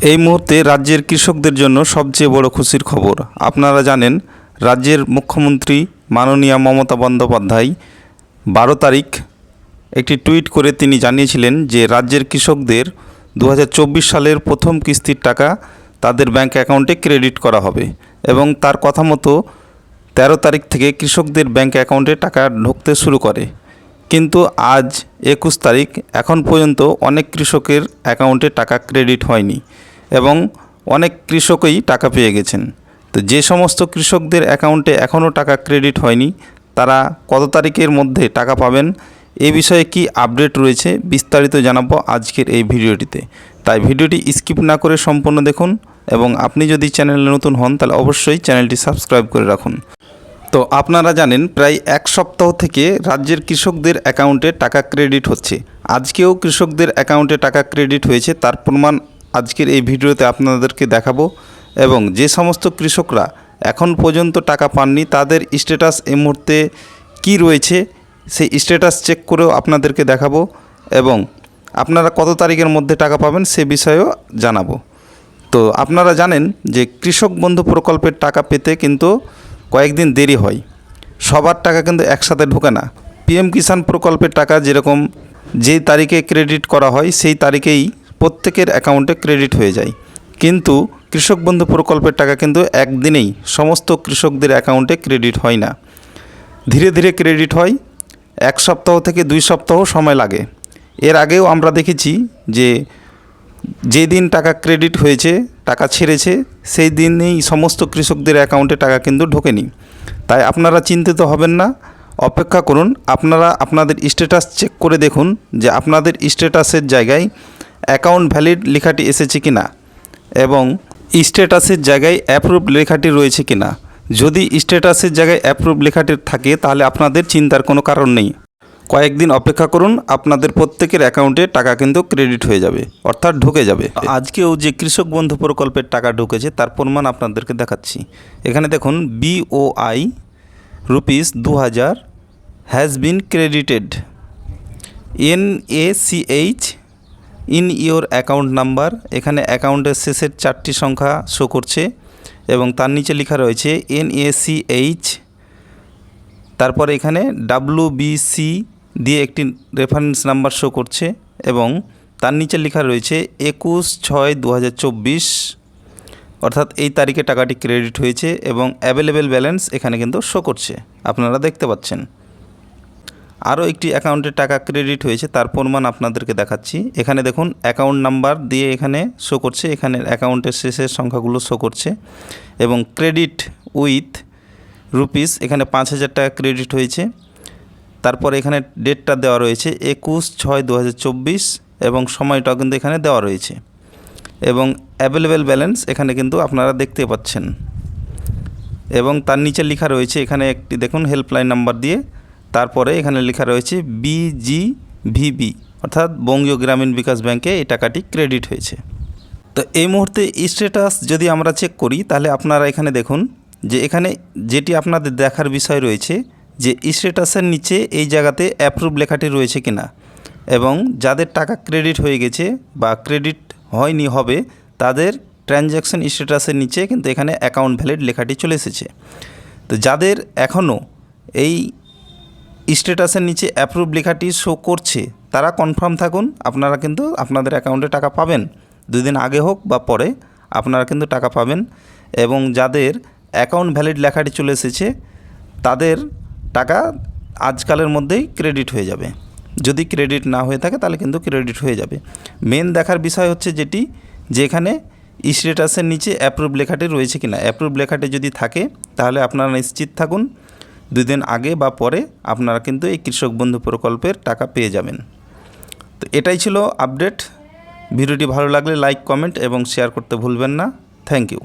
এই মুহূর্তে রাজ্যের কৃষকদের জন্য সবচেয়ে বড় খুশির খবর। আপনারা জানেন, রাজ্যের মুখ্যমন্ত্রী মাননীয়া মমতা বন্দ্যোপাধ্যায় বারো তারিখ একটি টুইট করে তিনি জানিয়েছিলেন যে, রাজ্যের কৃষকদের দু হাজার চব্বিশ সালের প্রথম কিস্তির টাকা তাদের ব্যাংক অ্যাকাউন্টে ক্রেডিট করা হবে এবং তার কথা মতো তেরো তারিখ থেকে কৃষকদের ব্যাংক অ্যাকাউন্টে টাকা ঢুকতে শুরু করে। কিন্তু আজ একুশ তারিখ, এখন পর্যন্ত অনেক কৃষকের অ্যাকাউন্টে টাকা ক্রেডিট হয়নি। এবং অনেক কৃষকই টাকা পেয়ে গেছেন। তো যে সমস্ত কৃষকদের অ্যাকাউন্টে এখনও টাকা ক্রেডিট হয়নি, তারা কত তারিখের মধ্যে টাকা পাবেন, এ বিষয়ে কি আপডেট রয়েছে বিস্তারিত জানাব আজকের এই ভিডিওটিতে। তাই ভিডিওটি স্কিপ না করে সম্পূর্ণ দেখুন এবং আপনি যদি চ্যানেলে নতুন হন, তাহলে অবশ্যই চ্যানেলটি সাবস্ক্রাইব করে রাখুন। তো আপনারা জানেন, প্রায় এক সপ্তাহ থেকে রাজ্যের কৃষকদের অ্যাকাউন্টে টাকা ক্রেডিট হচ্ছে। আজকেও কৃষকদের অ্যাকাউন্টে টাকা ক্রেডিট হয়েছে, তার প্রমাণ আজকের এই ভিডিওতে আপনাদেরকে দেখাবো এবং যে সমস্ত কৃষকরা এখন পর্যন্ত টাকা পাননি, তাদের স্ট্যাটাস এই মুহূর্তে কী রয়েছে, সেই স্ট্যাটাস চেক করেও আপনাদেরকে দেখাবো এবং আপনারা কত তারিখের মধ্যে টাকা পাবেন সে বিষয়েও জানাব। তো আপনারা জানেন যে কৃষক বন্ধু প্রকল্পের টাকা পেতে কিন্তু কয়েকদিন দেরি হয়। সবার টাকা কিন্তু একসাথে ঢোকে না। পিএম কিষাণ প্রকল্পের টাকা যেরকম যেই তারিখে ক্রেডিট করা হয়, সেই তারিখেই প্রত্যেকের অ্যাকাউন্টে ক্রেডিট হয়ে যায়। কিন্তু কৃষক বন্ধু প্রকল্পের টাকা কিন্তু একদিনেই সমস্ত কৃষকদের অ্যাকাউন্টে ক্রেডিট হয় না। ধীরে ধীরে ক্রেডিট হয়, এক সপ্তাহ থেকে দুই সপ্তাহ সময় লাগে। এর আগেও আমরা দেখেছি যে যেদিন টাকা ক্রেডিট হয়েছে, টাকা ছেড়েছে, সেই দিনেই সমস্ত কৃষকদের অ্যাকাউন্টে টাকা কিন্তু ঢোকেনি। তাই আপনারা চিন্তিত হবেন না, অপেক্ষা করুন। আপনারা আপনাদের স্ট্যাটাস চেক করে দেখুন যে আপনাদের স্ট্যাটাসের জায়গায় অ্যাকাউন্ট ভ্যালিড লেখাটি এসেছে কি না এবং স্ট্যাটাসের জায়গায় অ্যাপ্রুভ লেখাটি রয়েছে কি না যদি স্ট্যাটাসের জায়গায় অ্যাপ্রুভ লেখাটি থাকে, তাহলে আপনাদের চিন্তার কোনো কারণ নেই। কয়েকদিন অপেক্ষা করুন, আপনাদের প্রত্যেকের অ্যাকাউন্টে টাকা কিন্তু ক্রেডিট হয়ে যাবে, অর্থাৎ ঢুকে যাবে। আজকেও যে কৃষক বন্ধু প্রকল্পের টাকা ঢুকেছে, তার প্রমাণ আপনাদেরকে দেখাচ্ছি। এখানে দেখুন বিওআই রুপিস দু হাজার has been credited N A C H in your account number, এখানে অ্যাকাউন্টের শেষের চারটি সংখ্যা শো করছে এবং তার নিচে লেখা রয়েছে এন এ সি এইচ তারপরে এখানে ডাব্লু বিসি দিয়ে একটি রেফারেন্স নাম্বার শো করছে এবং তার নিচে লেখা রয়েছে একুশ ছয় দু অর্থাৎ এই তারিখে টাকাটি ক্রেডিট হয়েছে এবং অ্যাভেলেবেল ব্যালেন্স এখানে কিন্তু শো করছে। আপনারা দেখতে পাচ্ছেন। আরও একটি অ্যাকাউন্টে টাকা ক্রেডিট হয়েছে, তার প্রমাণ আপনাদেরকে দেখাচ্ছি। এখানে দেখুন, অ্যাকাউন্ট নাম্বার দিয়ে এখানে শো করছে, এখানে অ্যাকাউন্টের শেষের সংখ্যাগুলো শো করছে। এবং ক্রেডিট উইথ রুপিস, এখানে পাঁচ হাজার টাকা ক্রেডিট হয়েছে। তারপর এখানে ডেটটা দেওয়া রয়েছে, একুশ ছয় দু এবং সময়টাও কিন্তু এখানে দেওয়া রয়েছে। এবং অ্যাভেলেবেল ব্যালেন্স এখানে কিন্তু আপনারা দেখতে পাচ্ছেন। এবং তার নিচে লেখা রয়েছে, এখানে একটি দেখুন হেল্পলাইন নাম্বার দিয়ে তারপরে এখানে লেখা রয়েছে বিজিভিবি অর্থাৎ বঙ্গীয় গ্রামীণ বিকাশ ব্যাংকে এই টাকাটি ক্রেডিট হয়েছে। তো এই মুহূর্তে স্ট্যাটাস যদি আমরা চেক করি, তাহলে আপনারা এখানে দেখুন যে এখানে যেটি আপনাদের দেখার বিষয় রয়েছে যে স্ট্যাটাসের নিচে এই জায়গাতে অ্যাপ্রুভ লেখাটি রয়েছে কিনা এবং যাদের টাকা ক্রেডিট হয়ে গেছে বা ক্রেডিট হয়নি হবে, তাদের ট্রানজ্যাকশন স্ট্যাটাসের নিচে কিন্তু এখানে অ্যাকাউন্ট ভ্যালিড লেখাটি চলে এসেছে। তো যাদের এখনও এই স্ট্যাটাসের নিচে অ্যাপ্রুভ লেখাটি শো করছে, তারা কনফার্ম থাকুন, আপনারা কিন্তু আপনাদের অ্যাকাউন্টে টাকা পাবেন। দুই দিন আগে হোক বা পরে, আপনারা কিন্তু টাকা পাবেন। এবং যাদের অ্যাকাউন্ট ভ্যালিড লেখাটি চলে এসেছে, তাদের টাকা আজকালের মধ্যেই ক্রেডিট হয়ে যাবে। যদি ক্রেডিট না হয়ে থাকে, তাহলে কিন্তু ক্রেডিট হয়ে যাবে। মেন দেখার বিষয় হচ্ছে যেটি যেখানে স্ট্যাটাসের নিচে অ্যাপ্রুভ লেখাটি রয়েছে কিনা। অ্যাপ্রুভ লেখাটি যদি থাকে, তাহলে আপনারা নিশ্চিত থাকুন দুই দিন আগে বা পরে আপনারা কিন্তু এই কৃষক বন্ধু প্রকল্পের টাকা পেয়ে যাবেন। তো এটাই ছিল আপডেট। ভিডিওটি ভালো লাগলে লাইক, কমেন্ট এবং শেয়ার করতে ভুলবেন না। Thank you.